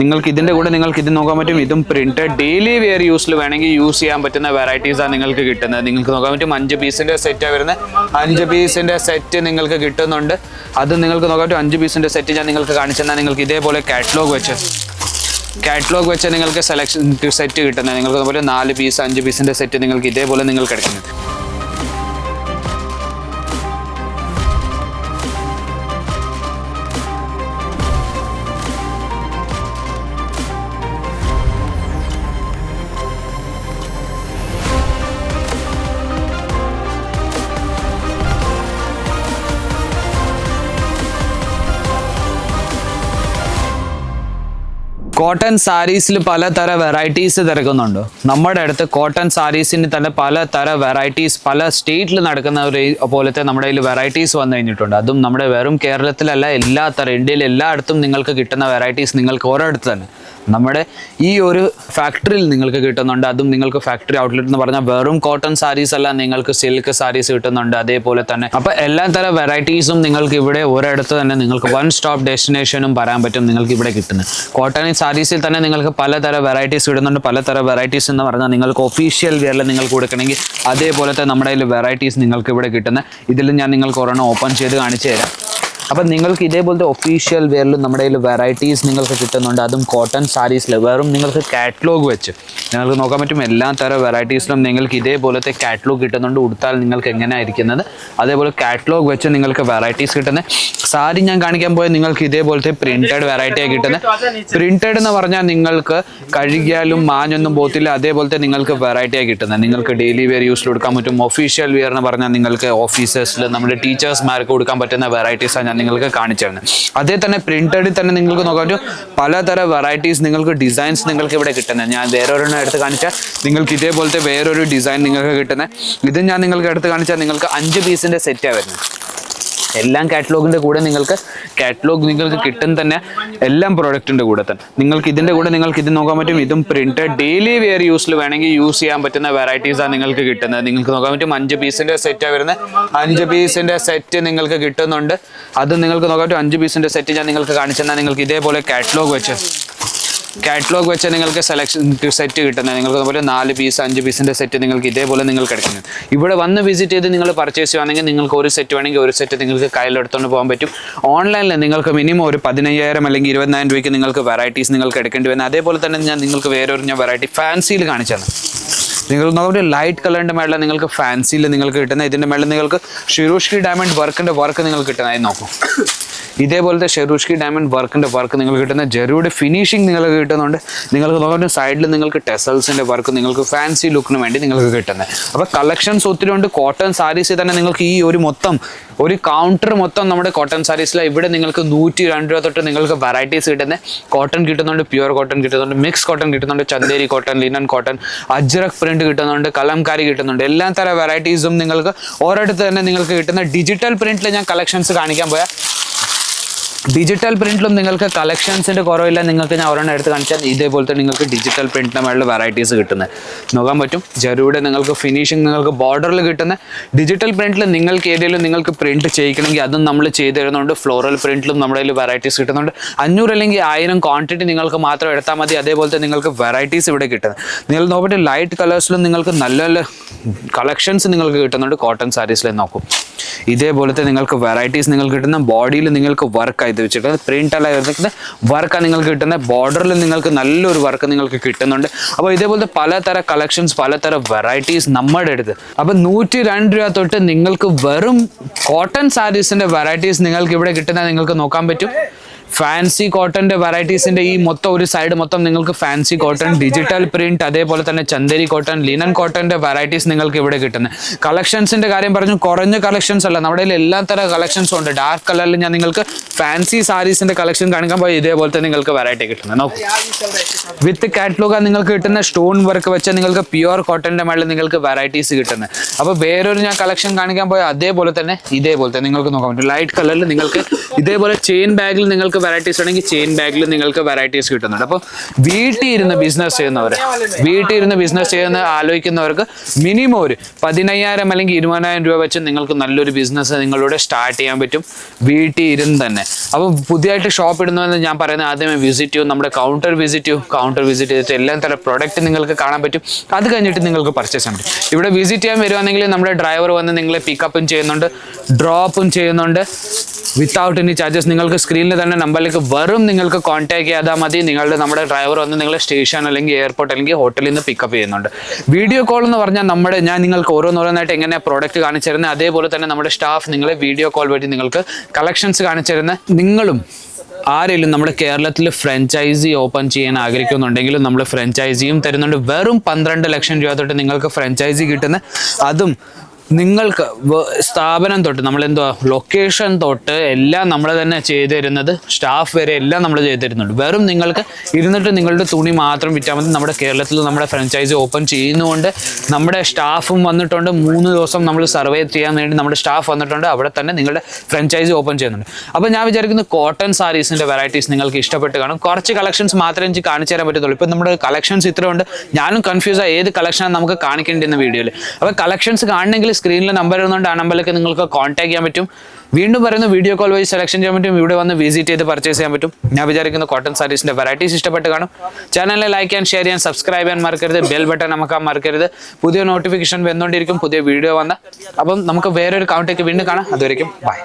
നിങ്ങൾക്ക് ഇതിന്റെ കൂടെ നിങ്ങൾക്ക് ഇത് നോക്കാൻ പറ്റും. ഇതും പ്രിന്റഡ് ഡെയിലി വെയർ യൂസിൽ വേണമെങ്കിൽ യൂസ് ചെയ്യാൻ പറ്റുന്ന വെറൈറ്റീസ് ആണ് നിങ്ങൾക്ക് കിട്ടുന്നത്. നിങ്ങൾക്ക് നോക്കാൻ പറ്റും അഞ്ച് പീസിന്റെ സെറ്റാണ് വരുന്നത്. അഞ്ച് പീസിന്റെ സെറ്റ് നിങ്ങൾക്ക് കിട്ടുന്നുണ്ട്. അത് നിങ്ങൾക്ക് നോക്കാൻ പറ്റും. അഞ്ച് പീസിന്റെ സെറ്റ് ഞാൻ നിങ്ങൾക്ക് കാണിച്ചു തന്നാൽ നിങ്ങൾക്ക് ഇതേപോലെ കാറ്റലോഗ് വെച്ച് കാറ്റലോഗ് വെച്ച് നിങ്ങൾക്ക് സെലക്ഷൻ സെറ്റ് കിട്ടുന്നത്. നിങ്ങൾക്ക് അതുപോലെ നാല് പീസ് അഞ്ച് പീസിന്റെ സെറ്റ് നിങ്ങൾക്ക് ഇതേപോലെ നിങ്ങൾക്ക് എടുക്കുന്നത്. കോട്ടൺ സാരീസിൽ പലതര വെറൈറ്റീസ് തിരക്കുന്നുണ്ട്. നമ്മുടെ അടുത്ത് കോട്ടൺ സാരീസിന് തന്നെ പലതര വെറൈറ്റീസ് പല സ്റ്റേറ്റിൽ നടക്കുന്ന ഒരു പോലത്തെ നമ്മുടെ കയ്യിൽ വെറൈറ്റീസ് വന്നു കഴിഞ്ഞിട്ടുണ്ട്. അതും നമ്മുടെ വെറും കേരളത്തിലല്ല എല്ലാത്തരം തര ഇന്ത്യയിൽ എല്ലായിടത്തും നിങ്ങൾക്ക് കിട്ടുന്ന വെറൈറ്റീസ് നിങ്ങൾക്ക് ഓരോടത്ത് തന്നെ. നമ്മുടെ ഈ ഒരു ഫാക്ടറിയിൽ നിങ്ങൾക്ക് കിട്ടുന്നുണ്ട്. അതും നിങ്ങൾക്ക് ഫാക്ടറി ഔട്ട്ലെറ്റ് എന്ന് പറഞ്ഞാൽ വെറും കോട്ടൺ സാരീസ് അല്ല നിങ്ങൾക്ക് സിൽക്ക് സാരീസ് കിട്ടുന്നുണ്ട്. അതേപോലെ തന്നെ അപ്പൊ എല്ലാ തരം വെറൈറ്റീസും നിങ്ങൾക്ക് ഇവിടെ ഒരിടത്ത് തന്നെ നിങ്ങൾക്ക് വൺ സ്റ്റോപ്പ് ഡെസ്റ്റിനേഷനും പറയാൻ പറ്റും നിങ്ങൾക്ക് ഇവിടെ കിട്ടുന്നത്. കോട്ടൺ സാരീസിൽ തന്നെ നിങ്ങൾക്ക് പലതരം വെറൈറ്റീസ് കിട്ടുന്നുണ്ട്. പലതരം വെറൈറ്റീസ് എന്ന് പറഞ്ഞാൽ നിങ്ങൾക്ക് ഒഫീഷ്യൽ വെയറിൽ നിങ്ങൾക്ക് കൊടുക്കണമെങ്കിൽ അതേപോലത്തെ നമ്മുടെ വെറൈറ്റീസ് നിങ്ങൾക്ക് ഇവിടെ കിട്ടുന്നത്. ഇതിൽ ഞാൻ നിങ്ങൾക്ക് ഒരെണ്ണം ഓപ്പൺ ചെയ്ത് കാണിച്ചു തരാം. അപ്പം നിങ്ങൾക്ക് ഇതേപോലത്തെ ഒഫീഷ്യൽ വെയറിലും നമ്മുടെ കയ്യിൽ വെറൈറ്റീസ് നിങ്ങൾക്ക് കിട്ടുന്നുണ്ട്. അതും കോട്ടൺ സാരീസിൽ വെറും നിങ്ങൾക്ക് കാറ്റലോഗ് വെച്ച്. നിങ്ങൾക്ക് നോക്കാൻ പറ്റും എല്ലാ തരം വെറൈറ്റീസിലും നിങ്ങൾക്ക് ഇതേപോലത്തെ കാറ്റലോഗ് കിട്ടുന്നുണ്ട്. ഉടുത്താൽ നിങ്ങൾക്ക് എങ്ങനെയാണ് ഇരിക്കുന്നത്? അതേപോലെ കാറ്റലോഗ് വെച്ച് നിങ്ങൾക്ക് വെറൈറ്റീസ് കിട്ടുന്നത്. സാരി ഞാൻ കാണിക്കാൻ പോയാൽ നിങ്ങൾക്ക് ഇതേപോലത്തെ പ്രിന്റഡ് വെറൈറ്റിയാണ് കിട്ടുന്നത്. പ്രിന്റഡ് എന്ന് പറഞ്ഞാൽ നിങ്ങൾക്ക് കഴുകിയാലും മാഞ്ഞൊന്നും പോകത്തില്ല. അതേപോലത്തെ നിങ്ങൾക്ക് വെറൈറ്റിയാണ് കിട്ടുന്നത്. നിങ്ങൾക്ക് ഡെയിലി വെയർ യൂസിൽ കൊടുക്കാൻ പറ്റും. ഒഫീഷ്യൽ വെയർ എന്ന് പറഞ്ഞാൽ നിങ്ങൾക്ക് ഓഫീസേഴ്സിൽ നമ്മുടെ ടീച്ചേഴ്സ്മാർക്ക് കൊടുക്കാൻ പറ്റുന്ന വെറൈറ്റീസാണ് ഞാൻ നിങ്ങൾക്ക് കാണിച്ചു തരുന്നത് അതേ തന്നെ പ്രിന്റഡിൽ തന്നെ നിങ്ങൾക്ക് നോക്കാൻ പറ്റും. പലതരം വെറൈറ്റീസ് നിങ്ങൾക്ക് ഡിസൈൻസ് നിങ്ങൾക്ക് ഇവിടെ കിട്ടുന്നത് ഞാൻ വേറെ ഒരെണ്ണം എടുത്ത് കാണിച്ചാൽ നിങ്ങൾക്ക് ഇതേപോലത്തെ വേറൊരു ഡിസൈൻ നിങ്ങൾക്ക് കിട്ടുന്നത് ഇത് ഞാൻ നിങ്ങൾക്ക് എടുത്ത് കാണിച്ചാൽ നിങ്ങൾക്ക് അഞ്ച് പീസിന്റെ സെറ്റാണ് വരുന്നത് എല്ലാം കാറ്റലോഗിന്റെ കൂടെ നിങ്ങൾക്ക് കാറ്റലോഗ് നിങ്ങൾക്ക് കിട്ടും തന്നെ എല്ലാം പ്രോഡക്റ്റിന്റെ കൂടെ തന്നെ. നിങ്ങൾക്ക് ഇതിന്റെ കൂടെ നിങ്ങൾക്ക് ഇത് നോക്കാൻ പറ്റും. ഇതും പ്രിന്റഡ് ഡെയിലി വെയർ യൂസിൽ വേണമെങ്കിൽ യൂസ് ചെയ്യാൻ പറ്റുന്ന വെറൈറ്റീസ് ആണ് നിങ്ങൾക്ക് കിട്ടുന്നത്. നിങ്ങൾക്ക് നോക്കാൻ പറ്റും അഞ്ച് പീസിന്റെ സെറ്റാണ് വരുന്നത്. അഞ്ച് പീസിന്റെ സെറ്റ് നിങ്ങൾക്ക് കിട്ടുന്നുണ്ട്. അത് നിങ്ങൾക്ക് നോക്കാൻ പറ്റും. അഞ്ച് പീസിന്റെ സെറ്റ് ഞാൻ നിങ്ങൾക്ക് കാണിച്ചു തന്നാൽ നിങ്ങൾക്ക് ഇതേപോലെ കാറ്റലോഗ് വെച്ച് കാറ്റലോഗ് വെച്ച് നിങ്ങൾക്ക് സെലക്ഷൻ സെറ്റ് കിട്ടുന്നത്. നിങ്ങൾക്ക് അതുപോലെ നാല് പീസ് അഞ്ച് പീസിന്റെ സെറ്റ് നിങ്ങൾക്ക് ഇതേപോലെ നിങ്ങൾക്ക് എടുക്കുന്നത് ഇവിടെ വന്ന് വിസിറ്റ് ചെയ്ത് നിങ്ങൾ പർച്ചേസ് ചെയ്യുകയാണെങ്കിൽ നിങ്ങൾക്ക് ഒരു സെറ്റ് വേണമെങ്കിൽ ഒരു സെറ്റ് നിങ്ങൾക്ക് കയ്യിലെടുത്തുകൊണ്ട് പോകാൻ പറ്റും. ഓൺലൈനിൽ നിങ്ങൾക്ക് മിനിമം ഒരു പതിനയ്യായിരം അല്ലെങ്കിൽ ഇരുപതിനായിരം രൂപയ്ക്ക് നിങ്ങൾക്ക് വെറൈറ്റീസ് നിങ്ങൾക്ക് എടുക്കേണ്ടി വരുന്നത്. അതേപോലെ തന്നെ ഞാൻ നിങ്ങൾക്ക് വേറൊരു ഞാൻ വെറൈറ്റി ഫാൻസിയിൽ കാണിച്ചു തന്നെ നിങ്ങൾ നോക്കുമ്പോൾ ലൈറ്റ് കളറിന്റെ മേളിൽ നിങ്ങൾക്ക് ഫാൻസിയിൽ നിങ്ങൾക്ക് കിട്ടുന്ന ഇതിന്റെ മേളിൽ നിങ്ങൾക്ക് ഷിറൂഷ്കി ഡയമണ്ട് വർക്കിന്റെ വർക്ക് നിങ്ങൾക്ക് കിട്ടുന്നതായി നോക്കും. ഇതേപോലത്തെ ഷെറൂഷ്കി ഡയമണ്ട് വർക്കിന്റെ വർക്ക് നിങ്ങൾക്ക് കിട്ടുന്ന ജെറിയുടെ ഫിനിഷിംഗ് നിങ്ങൾക്ക് കിട്ടുന്നുണ്ട്. നിങ്ങൾക്ക് നോക്കുന്ന സൈഡിൽ നിങ്ങൾക്ക് ടെസൽസിന്റെ വർക്ക് നിങ്ങൾക്ക് ഫാൻസി ലുക്കിന് വേണ്ടി നിങ്ങൾക്ക് കിട്ടുന്നത് അപ്പോൾ കളക്ഷൻസ് ഒത്തിരി ഉണ്ട് കോട്ടൺ സാരീസിൽ തന്നെ നിങ്ങൾക്ക് ഈ ഒരു മൊത്തം ഒരു കൗണ്ടർ മൊത്തം നമ്മുടെ കോട്ടൺ സാരീസിൽ ഇവിടെ നിങ്ങൾക്ക് നൂറ്റി രണ്ട് രൂപ തൊട്ട് നിങ്ങൾക്ക് വെറൈറ്റീസ് കിട്ടുന്നത് കോട്ടൺ കിട്ടുന്നുണ്ട് പ്യുവർ കോട്ടൺ കിട്ടുന്നുണ്ട് മിക്സ് കോട്ടൺ കിട്ടുന്നുണ്ട് Chanderi cotton linen cotton Ajrak print കിട്ടുന്നുണ്ട് കലംകാരി കിട്ടുന്നുണ്ട്. എല്ലാ തരം വെറൈറ്റീസും നിങ്ങൾക്ക് ഓരോടത്ത് തന്നെ നിങ്ങൾക്ക് കിട്ടുന്ന ഡിജിറ്റൽ പ്രിന്റിൽ ഞാൻ കളക്ഷൻസ് കാണിക്കാൻ പോയാൽ ഡിജിറ്റൽ പ്രിന്റിലും നിങ്ങൾക്ക് കളക്ഷൻസിന്റെ കുറവില്ല. നിങ്ങൾക്ക് ഞാൻ ഒരെണ്ണം എടുത്ത് കാണിച്ചാൽ ഇതേപോലത്തെ നിങ്ങൾക്ക് ഡിജിറ്റൽ പ്രിന്റിന്റെ മേളിൽ വെറൈറ്റീസ് കിട്ടുന്നത് നോക്കാൻ പറ്റും. ജരൂടെ നിങ്ങൾക്ക് ഫിനിഷിംഗ് നിങ്ങൾക്ക് ബോർഡറിൽ കിട്ടുന്ന. ഡിജിറ്റൽ പ്രിന്റിൽ നിങ്ങൾക്ക് ഏതെങ്കിലും നിങ്ങൾക്ക് പ്രിന്റ് ചെയ്യിക്കണമെങ്കിൽ അതും നമ്മൾ ചെയ്ത് തരുന്നുണ്ട്. ഫ്ലോറൽ പ്രിന്റിലും നമ്മുടെ കയ്യിൽ വെറൈറ്റീസ് കിട്ടുന്നുണ്ട്. അഞ്ഞൂറ് അല്ലെങ്കിൽ ആയിരം ക്വാണ്ടിറ്റി നിങ്ങൾക്ക് മാത്രം എടുത്താൽ മതി. അതേപോലത്തെ നിങ്ങൾക്ക് വെറൈറ്റീസ് ഇവിടെ കിട്ടുന്നത് നിങ്ങൾ നോക്കിയിട്ട് ലൈറ്റ് കളേഴ്സിലും നിങ്ങൾക്ക് നല്ല നല്ല കളക്ഷൻസ് നിങ്ങൾക്ക് കിട്ടുന്നുണ്ട്. കോട്ടൺ സാരീസിൽ നോക്കും. ഇതേപോലത്തെ നിങ്ങൾക്ക് വെറൈറ്റീസ് നിങ്ങൾക്ക് കിട്ടുന്ന. ബോഡിയിൽ നിങ്ങൾക്ക് വർക്ക് ആയത് വെച്ചിട്ടുണ്ട് പ്രിന്റ് അല്ല വർക്കാണ് നിങ്ങൾക്ക് കിട്ടുന്ന. ബോർഡറിൽ നിങ്ങൾക്ക് നല്ലൊരു വർക്ക് നിങ്ങൾക്ക് കിട്ടുന്നുണ്ട്. അപ്പോൾ ഇതേപോലത്തെ പലതര കളക്ഷൻസ് പലതര വെറൈറ്റീസ് നമ്മുടെ അടുത്ത്. അപ്പോൾ നൂറ്റി രണ്ട് രൂപ തൊട്ട് നിങ്ങൾക്ക് വെറും കോട്ടൺ സാരീസിന്റെ വെറൈറ്റീസ് നിങ്ങൾക്ക് ഇവിടെ കിട്ടുന്ന നിങ്ങൾക്ക് നോക്കാൻ പറ്റും. ഫാൻസി കോട്ടന്റെ വെറൈറ്റീസിന്റെ ഈ മൊത്തം ഒരു സൈഡ് മൊത്തം നിങ്ങൾക്ക് ഫാൻസി കോട്ടൺ ഡിജിറ്റൽ പ്രിന്റ് അതേപോലെ തന്നെ ചന്ദേരി കോട്ടൺ ലിനൻ കോട്ടന്റെ വെറൈറ്റീസ് നിങ്ങൾക്ക് ഇവിടെ കിട്ടുന്നത്. കളക്ഷൻസിന്റെ കാര്യം പറഞ്ഞു കുറഞ്ഞ കളക്ഷൻസ് അല്ല. നമ്മുടെ എല്ലാ തരം കളക്ഷൻസും ഉണ്ട്. ഡാർക്ക് കളറിൽ ഞാൻ നിങ്ങൾക്ക് ഫാൻസി സാരീസിന്റെ കളക്ഷൻ കാണിക്കാൻ പോയി. തന്നെ നിങ്ങൾക്ക് വെറൈറ്റി കിട്ടുന്നത്. നോക്കൂ. വിത്ത് കാറ്റലോഗ് നിങ്ങൾക്ക് കിട്ടുന്ന സ്റ്റോൺ വർക്ക് വെച്ച് നിങ്ങൾക്ക് പ്യുവർ കോട്ടന്റെ മേളിൽ നിങ്ങൾക്ക് വെറൈറ്റീസ് കിട്ടുന്നത്. അപ്പോൾ വേറൊരു ഞാൻ കളക്ഷൻ കാണിക്കാൻ പോയ. അതേപോലെ തന്നെ ഇതേപോലെ തന്നെ നിങ്ങൾക്ക് നോക്കാൻ പറ്റും. ലൈറ്റ് കളറിൽ നിങ്ങൾക്ക് ഇതേപോലെ ചെയിൻ ബാഗിൽ നിങ്ങൾക്ക് നിങ്ങൾക്ക് വെറൈറ്റീസ് ഉണ്ടെങ്കിൽ ചെയിൻ ബാഗിൽ നിങ്ങൾക്ക് വെറൈറ്റീസ് കിട്ടുന്നുണ്ട്. അപ്പോൾ വീട്ടിൽ ഇരുന്ന് ബിസിനസ് ചെയ്യുന്നവർ വീട്ടിൽ ഇരുന്ന് ബിസിനസ് ചെയ്യുന്ന ആലോചിക്കുന്നവർക്ക് മിനിമം ഒരു പതിനയ്യായിരം അല്ലെങ്കിൽ ഇരുപതിനായിരം രൂപ വെച്ച് നിങ്ങൾക്ക് നല്ലൊരു ബിസിനസ് നിങ്ങളുടെ സ്റ്റാർട്ട് ചെയ്യാൻ പറ്റും. വീട്ടിൽ ഇരുന്ന് തന്നെ. അപ്പോൾ പുതിയതായിട്ട് ഷോപ്പ് ഇടുന്നതെന്ന് ഞാൻ പറയുന്നത് ആദ്യമേ വിസിറ്റ് ചെയ്യും നമ്മുടെ കൗണ്ടർ വിസിറ്റ് ചെയ്യും. കൗണ്ടർ വിസിറ്റ് ചെയ്തിട്ട് എല്ലാം തരം പ്രൊഡക്റ്റ് നിങ്ങൾക്ക് കാണാൻ പറ്റും. അത് കഴിഞ്ഞിട്ട് നിങ്ങൾക്ക് പർച്ചേസ് ചെയ്യാൻ പറ്റും. ഇവിടെ വിസിറ്റ് ചെയ്യാൻ വരുവാണെങ്കിൽ നമ്മുടെ ഡ്രൈവർ വന്ന് നിങ്ങളെ പിക്കപ്പും ചെയ്യുന്നുണ്ട് ഡ്രോപ്പും ചെയ്യുന്നുണ്ട്. വിത്തൗട്ട് എനി ചാർജസ് നിങ്ങൾക്ക് സ്ക്രീനിൽ തന്നെ നമ്പറിലേക്ക് വെറും നിങ്ങൾക്ക് കോൺടാക്ട് ചെയ്താൽ മതി. നിങ്ങളുടെ നമ്മുടെ ഡ്രൈവർ വന്ന് നിങ്ങളെ സ്റ്റേഷൻ അല്ലെങ്കിൽ എയർപോർട്ട് അല്ലെങ്കിൽ ഹോട്ടലിൽ നിന്ന് പിക്കപ്പ് ചെയ്യുന്നുണ്ട്. വീഡിയോ കോൾ എന്ന് പറഞ്ഞാൽ നമ്മുടെ ഞാൻ നിങ്ങൾക്ക് ഓരോന്നോരോന്നായിട്ട് എങ്ങനെ പ്രോഡക്റ്റ് കാണിച്ചു തരുന്നത് അതേപോലെ തന്നെ നമ്മുടെ സ്റ്റാഫ് നിങ്ങളെ വീഡിയോ കോൾ വഴി നിങ്ങൾക്ക് കളക്ഷൻസ് കാണിച്ചു തരുന്ന നിങ്ങളും ആരെങ്കിലും നമ്മുടെ കേരളത്തിൽ ഫ്രഞ്ചൈസി ഓപ്പൺ ചെയ്യാൻ ആഗ്രഹിക്കുന്നുണ്ടെങ്കിലും നമ്മൾ ഫ്രഞ്ചൈസിയും തരുന്നുണ്ട്. വെറും പന്ത്രണ്ട് ലക്ഷം രൂപ തൊട്ട് നിങ്ങൾക്ക് ഫ്രഞ്ചൈസി കിട്ടുന്ന അതും നിങ്ങൾക്ക് സ്ഥാപനം തൊട്ട് നമ്മൾ എന്തുവാ ലൊക്കേഷൻ തൊട്ട് എല്ലാം നമ്മൾ തന്നെ ചെയ്തു തരുന്നത് സ്റ്റാഫ് വരെ എല്ലാം നമ്മൾ ചെയ്തു തരുന്നുണ്ട് വെറും നിങ്ങൾക്ക് ഇരുന്നിട്ട് നിങ്ങളുടെ തുണി മാത്രം വിറ്റാൽ മതി. നമ്മുടെ കേരളത്തിൽ നമ്മുടെ ഫ്രാഞ്ചൈസി ഓപ്പൺ ചെയ്യുന്നതുകൊണ്ട് നമ്മുടെ സ്റ്റാഫും വന്നിട്ടുണ്ട്. മൂന്ന് ദിവസം നമ്മൾ സർവേ ചെയ്യാൻ വേണ്ടി നമ്മുടെ സ്റ്റാഫ് വന്നിട്ടുണ്ട്. അവിടെ തന്നെ നിങ്ങളുടെ ഫ്രാഞ്ചൈസി ഓപ്പൺ ചെയ്യുന്നുണ്ട്. അപ്പോൾ ഞാൻ വിചാരിക്കുന്നു കോട്ടൺ സാരീസിന്റെ വെറൈറ്റീസ് നിങ്ങൾക്ക് ഇഷ്ടപ്പെട്ട് കാണും. കുറച്ച് കളക്ഷൻസ് മാത്രമേ എനിക്ക് കാണിച്ചു തരാൻ പറ്റത്തുള്ളൂ. ഇപ്പോൾ നമ്മുടെ കളക്ഷൻസ് ഇത്രയുണ്ട്. ഞാനും കൺഫ്യൂസ് ആയി ഏത് കളക്ഷനാണ് നമുക്ക് കാണിക്കേണ്ടിയെന്ന വീഡിയോയിൽ അപ്പോൾ കളക്ഷൻസ് കാണണമെങ്കിൽ സ്ക്രീനിൽ നമ്പർ ഇരുന്നുകൊണ്ട് ആ നമ്പറിലേക്ക് നിങ്ങൾക്ക് കോൺടാക്ട് ചെയ്യാൻ പറ്റും. വീണ്ടും പറയുന്ന വീഡിയോ കോൾ വഴി സെലക്ഷൻ ചെയ്യാൻ പറ്റും. ഇവിടെ വന്ന് വിസിറ്റ് ചെയ്ത് പർച്ചേസ് ചെയ്യാൻ പറ്റും. ഞാൻ വിചാരിക്കുന്ന കോട്ടൺ സാരീസിന്റെ വെറൈറ്റീസ് ഇഷ്ടപ്പെട്ട് കാണും. ചാനലിൽ ലൈക്ക് ചെയ്യാൻ ഷെയർ ചെയ്യാൻ സബ്സ്ക്രൈബ് ചെയ്യാൻ മറക്കരുത്. ബെൽ ബട്ടൺ നമുക്ക് മറക്കരുത്. പുതിയ നോട്ടിഫിക്കേഷൻ വന്നുകൊണ്ടിരിക്കും പുതിയ വീഡിയോ വന്ന. അപ്പം നമുക്ക് വേറൊരു കൗണ്ടേക്ക് വീണ്ടും കാണാം. അതുവരെയും ബൈ